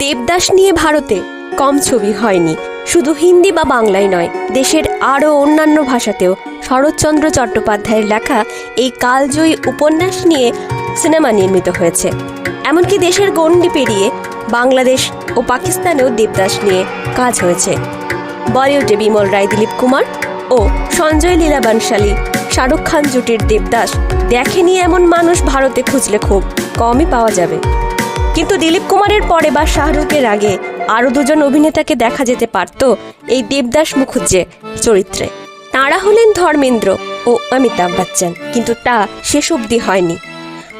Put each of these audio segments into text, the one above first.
দেবদাস নিয়ে ভারতে। কম ছবি হয়নি। শুধু হিন্দি বা বাংলায় নয়, দেশের আরও অন্যান্য ভাষাতেও শরৎচন্দ্র চট্টোপাধ্যায়ের লেখা এই কালজয়ী উপন্যাস নিয়ে সিনেমা নির্মিত হয়েছে। এমনকি দেশের গণ্ডি পেরিয়ে বাংলাদেশ ও পাকিস্তানেও দেবদাস নিয়ে কাজ হয়েছে। বলিউডে বিমল রায়, দিলীপ কুমার ও সঞ্জয় লীলা বানশালী শাহরুখ খান জুটির দেবদাস দেখেনি এমন মানুষ ভারতে খুঁজলে খুব কমই পাওয়া যাবে। কিন্তু দিলীপ কুমারের পরে বা শাহরুখের আগে আরও দুজন অভিনেতাকে দেখা যেতে পারত এই দেবদাস মুখুজ্জে চরিত্রে। তাঁরা হলেন ধর্মেন্দ্র ও অমিতাভ বচ্চন, কিন্তু তা শেষ অবধি হয়নি।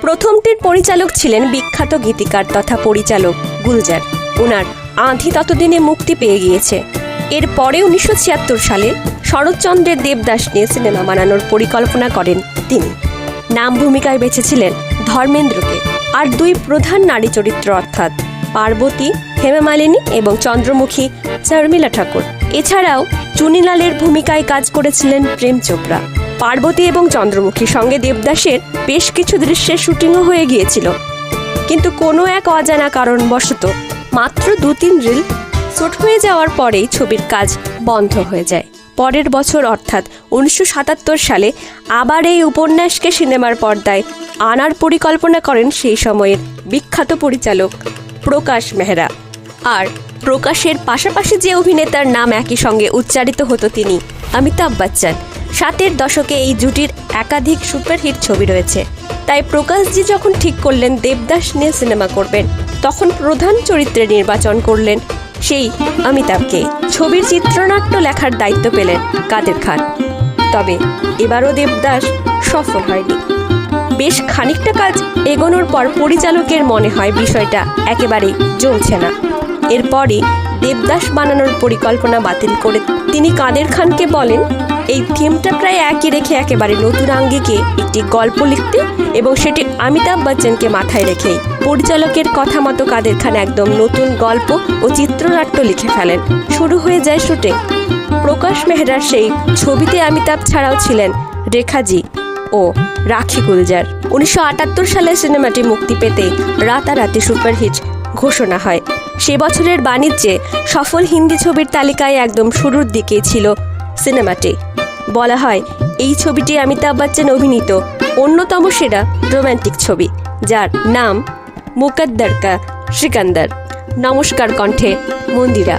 প্রথমটির পরিচালক ছিলেন বিখ্যাত গীতিকার তথা পরিচালক গুলজার। ওনার আঁধি ততদিনে মুক্তি পেয়ে গিয়েছে। এরপরে উনিশশো ছিয়াত্তর সালে শরৎচন্দ্রের দেবদাস নিয়ে সিনেমা বানানোর পরিকল্পনা করেন তিনি। নাম ভূমিকায় বেছেছিলেন ধর্মেন্দ্রকে। আর দুই প্রধান নারী চরিত্র অর্থাৎ পার্বতী হেমামালিনী এবং চন্দ্রমুখী শর্মিলা ঠাকুর। এছাড়াও চুনিলালের ভূমিকায় কাজ করেছিলেন প্রেম চোপড়া। পার্বতী এবং চন্দ্রমুখীর সঙ্গে দেবদাসের বেশ কিছু দৃশ্যের শুটিংও হয়ে গিয়েছিল। কিন্তু কোনো এক অজানা কারণবশত মাত্র দু তিন রিল শুট হয়ে যাওয়ার পরেই ছবির কাজ বন্ধ হয়ে যায়। পরের বছর অর্থাৎ উনিশশো সাতাত্তর সালে আবার এই উপন্যাসকে সিনেমার পর্দায় আনার পরিকল্পনা করেন সেই সময়ের বিখ্যাত পরিচালক প্রকাশ মেহরা। আর প্রকাশের পাশাপাশি যে অভিনেতার নাম একই সঙ্গে উচ্চারিত হতো তিনি, অমিতাভ বচ্চন। সাতের দশকে এই জুটির একাধিক সুপারহিট ছবি রয়েছে। তাই প্রকাশজি যখন ঠিক করলেন দেবদাস নিয়ে সিনেমা করবেন, তখন প্রধান চরিত্রে নির্বাচন করলেন সেই অমিতাভকে ছবির চিত্রনাট্য লেখার দায়িত্ব পেলেন কাদের খান। তবে এবারও দেবদাস সফল হয়নি। বেশ খানিকটা কাজ এগোনোর পর পরিচালকের মনে হয় বিষয়টা একেবারে জমছে না। এরপরই দেবদাস বানানোর পরিকল্পনা বাতিল করে তিনি কাদের খানকে বলেন এই থিমটা প্রায় একই রেখে একেবারে নতুন আঙ্গিকে একটি গল্প লিখতে এবং সেটি অমিতাভ বচ্চনকে মাথায় রেখেই পরিচালকের কথা মতো কাদের খান একদম নতুন গল্প ও চিত্রনাট্য লিখে ফেলেন। শুরু হয়ে যায় শুটিং। প্রকাশ মেহরার সেই ছবিতে অমিতাভ ছাড়াও ছিলেন রেখাজি ও রাখি গুলজার। উনিশশো আটাত্তর সালে সিনেমাটি মুক্তি পেতে রাতারাতি সুপারহিট ঘোষণা হয়। সে বছরের বাণিজ্যে সফল হিন্দি ছবির তালিকায় একদম শুরুর দিকেই ছিল সিনেমাটি। বলা হয়, এই ছবিটি অমিতাভ বচ্চন অভিনীত। অন্যতম সেরা রোম্যান্টিক ছবি, যার নাম মুকদ্দার কা সিকান্দার। নমস্কার কণ্ঠে, মন্দিরা।